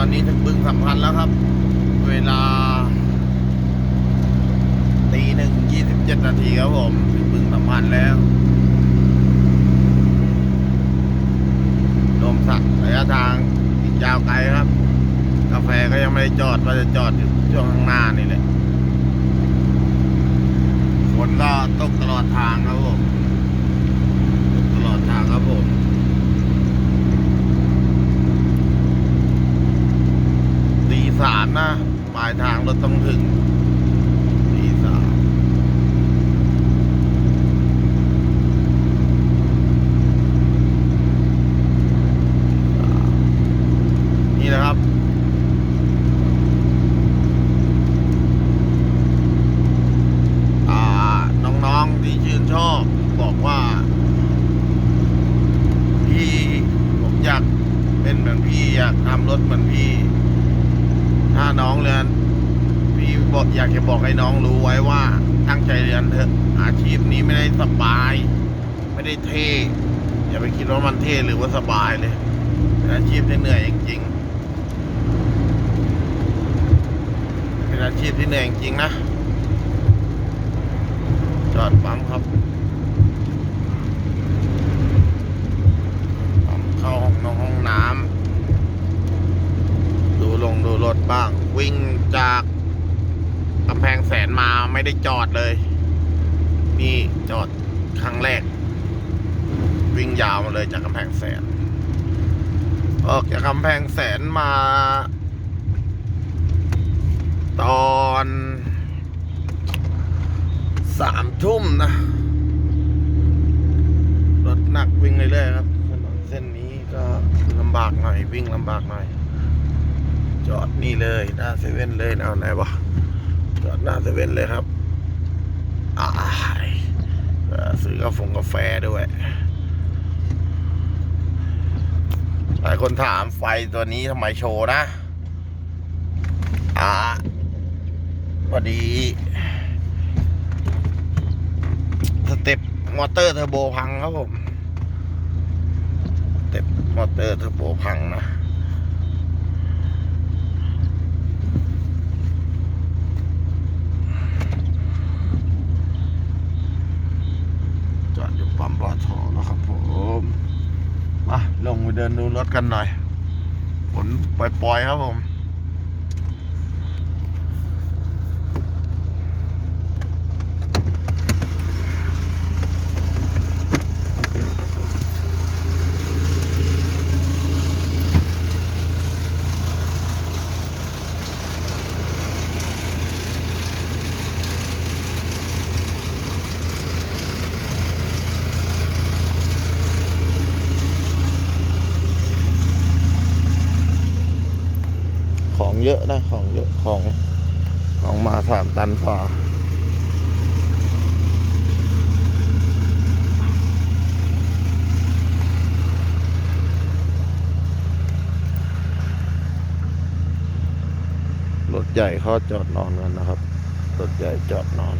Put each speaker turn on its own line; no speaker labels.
อนนี้ถึงบึงสัมพันธ์แล้วครับ เวลาตีหนึ่งยี่สิบเจ็ดนาทีครับผมถึงบึงสัมพันธ์แล้วลมสักระยะทางอีกยาวไกลครับ กาแฟก็ยังไม่ได้จอดว่าจะจอดอยู่ช่วงข้างหน้านี่แหละฝนก็ตกตลอดทางครับผมตกตลอดทางครับผม ตี สามนะปลายทางรถต้องถึงตีสามนี่นะครับน้องๆที่ชื่นชอบบอกว่าพี่ผมอยากเป็นเหมือนพี่อยากทำรถเหมือนพี่ ถ้าน้องเรียนพี่บอกอยากจะบอกให้น้องรู้ไว้ว่าตั้งใจเรียนเถอะอาชีพนี้ไม่ได้สบาย ไม่ได้เท่อย่าไปคิดว่ามันเท่หรือว่าสบายเลยเป็นอาชีพที่เหนื่อยจริงๆเป็นอาชีพที่เหนื่อยจริงนะ จอดปั๊มครับปั๊มเข้าห้องน้องห้องน้ำ ดูลงดูรถบ้าง วิ่งจากกำแพงแสนมาไม่ได้จอดเลย นี่จอดครั้งแรก วิ่งยาวมาเลยจากกำแพงแสน ออกจากกำแพงแสนมา ตอนสามทุ่มนะรถหนักวิ่งเรื่อยๆครับถนนเส้นนี้ก็ลำบากหน่อยวิ่งลำบากหน่อย จอดนี่เลยหน้าเซเว่นเลยเอาไหนวะจอดหน้าเซเว่นเลยครับซื้อกาแฟกาแฟด้วย หลายคนถามไฟตัวนี้ทำไมโชว์นะ อ่าพอดีสเต็ปมอเตอร์เทอร์โบพังครับผมสเต็ปมอเตอร์เทอร์โบพังนะ จอดอยู่ปั๊มปอทอแล้วครับผม มาลงไป เดินดูรถกันหน่อยฝนปล่อยๆครับผม เยอะนะของเยอะของของมาสามตันฝ่าถใหญ่เขาจอดนอนกันนะครับ รถใหญ่จอดนอน